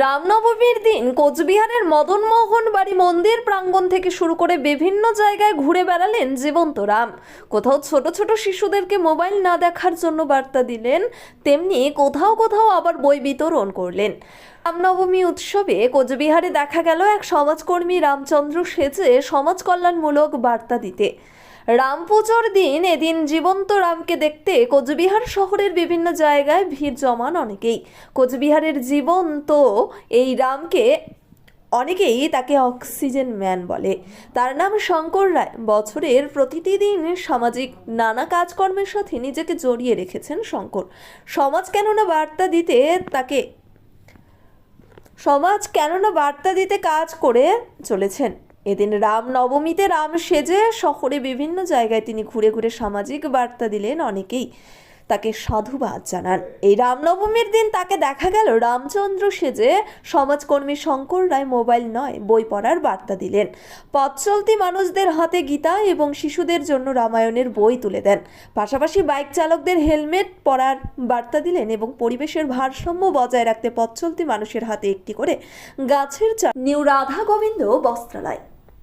রামনবমীর দিন কোচবিহারের মদনমোহন বাড়ি মন্দির প্রাঙ্গণ থেকে শুরু করে বিভিন্ন জায়গায় ঘুরে বেড়ালেন জীবন্ত রাম। কোথাও ছোট ছোট শিশুদেরকে মোবাইল না দেখার জন্য বার্তা দিলেন, তেমনি কোথাও কোথাও আবার বই বিতরণ করলেন। রামনবমী উৎসবে কোচবিহারে দেখা গেল এক সমাজকর্মী রামচন্দ্র সেজে সমাজ কল্যাণমূলক বার্তা দিতে। রাম পুজোর দিন এদিন জীবন্ত রামকে দেখতে কোচবিহার শহরের বিভিন্ন জায়গায় ভিড় জমান অনেকেই। কোচবিহারের জীবন্ত এই রামকে অনেকেই তাকে অক্সিজেন ম্যান বলে। তার নাম শঙ্কর রায়। বছরের প্রতিটি দিন সামাজিক নানা কাজকর্মের সাথে নিজেকে জড়িয়ে রেখেছেন শঙ্কর। সমাজ কেননা বার্তা দিতে তাকে, সমাজ কেননা বার্তা দিতে কাজ করে চলেছেন? এদিন রাম নবমীতে রাম সেজে শহরে বিভিন্ন জায়গায় তিনি ঘুরে ঘুরে সামাজিক বার্তা দিলেন অনেকেই। তাকে সাধুবাদ জানান। এই রামনবমীর দিন তাকে দেখা গেল রামচন্দ্র সেজে সমাজকর্মী শঙ্কর রায় মোবাইল নয়, বই পড়ার বার্তা দিলেন। পথ চলতি মানুষদের হাতে গীতা এবং শিশুদের জন্য রামায়ণের বই তুলে দেন। পাশাপাশি বাইক চালকদের হেলমেট পরার বার্তা দিলেন এবং পরিবেশের ভারসাম্য বজায় রাখতে পথ চলতি মানুষের হাতে একটি করে গাছের চা নিউ রাধা গোবিন্দ বস্ত্রালয়।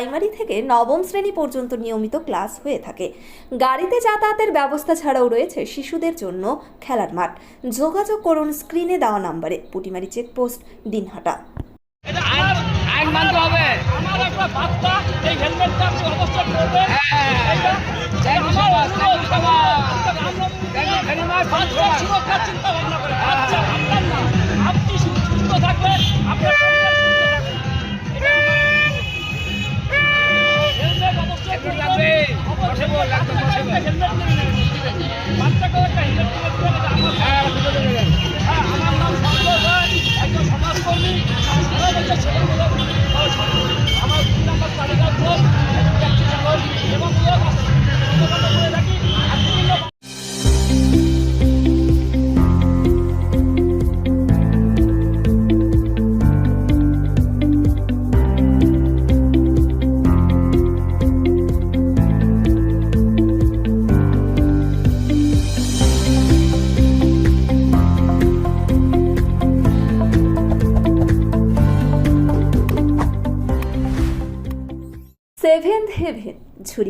প্রাইমারি থেকে নবম শ্রেণি পর্যন্ত নিয়মিত ক্লাস হয়ে থাকে। গাড়িতে যাতায়াতের ব্যবস্থা ছাড়াও রয়েছে শিশুদের জন্য খেলার মাঠ। যোগাযোগ করুন স্ক্রিনে দেওয়া নাম্বারে। পুটিমারি চেকপোস্ট দিনহাটা। আইন মানতে হবে। আমার একটা বার্তা এই হেলমেটটা অবশ্যই. সুরক্ষার চিন্তা ভাবনা করে। আচ্ছা আপনার না। আপনি সুস্থ থাকবেন। আপনার লাগবে।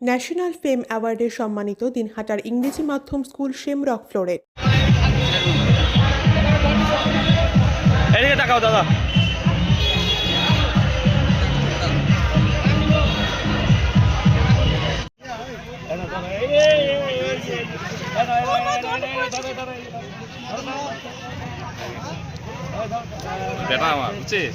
National ফেম অ্যাওয়ার্ডে সম্মানিত দিনহাটার ইংরেজি মাধ্যম স্কুল শেমরক আমার বুঝছিস?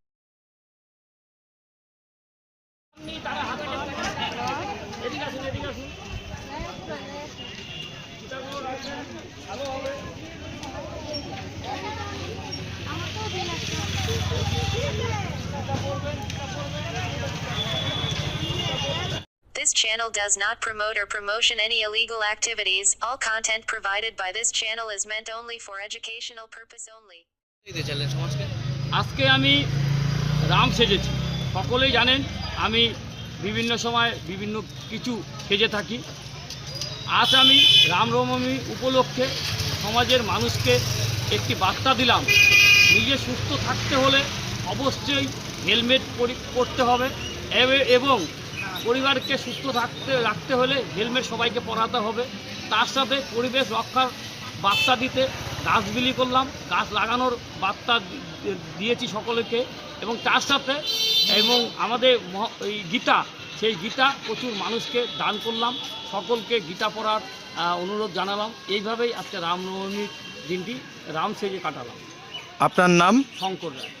Channel does not promote or promotion any illegal activities. All content provided by this channel is meant only for educational purpose only. আজকে আমি রাম সেজেছি সকলেই জানেন আমি বিভিন্ন সময় বিভিন্ন কিছু সেজে থাকি আজ আমি রামনবমী উপলক্ষে সমাজের মানুষকে একটি বার্তা দিলাম নিজে সুস্থ থাকতে হলে অবশ্যই হেলমেট পরি করতে হবে এবং পরিবারকে সুস্থ থাকতে রাখতে হলে হেলমেট সবাইকে পরাতে হবে। তার সাথে পরিবেশ রক্ষার বার্তা দিতে গাছ বিলি করলাম। গাছ লাগানোর বার্তা দিয়েছি সকলকে। এবং তার সাথে এবং আমাদের এই গীতা সেই গীতা প্রচুর মানুষকে দান করলাম। সকলকে গীতা পড়ার অনুরোধ জানালাম। এইভাবেই আজকে রামনবমীর দিনটি রাম সেজে কাটালাম। আপনার নাম? শঙ্কর রায়।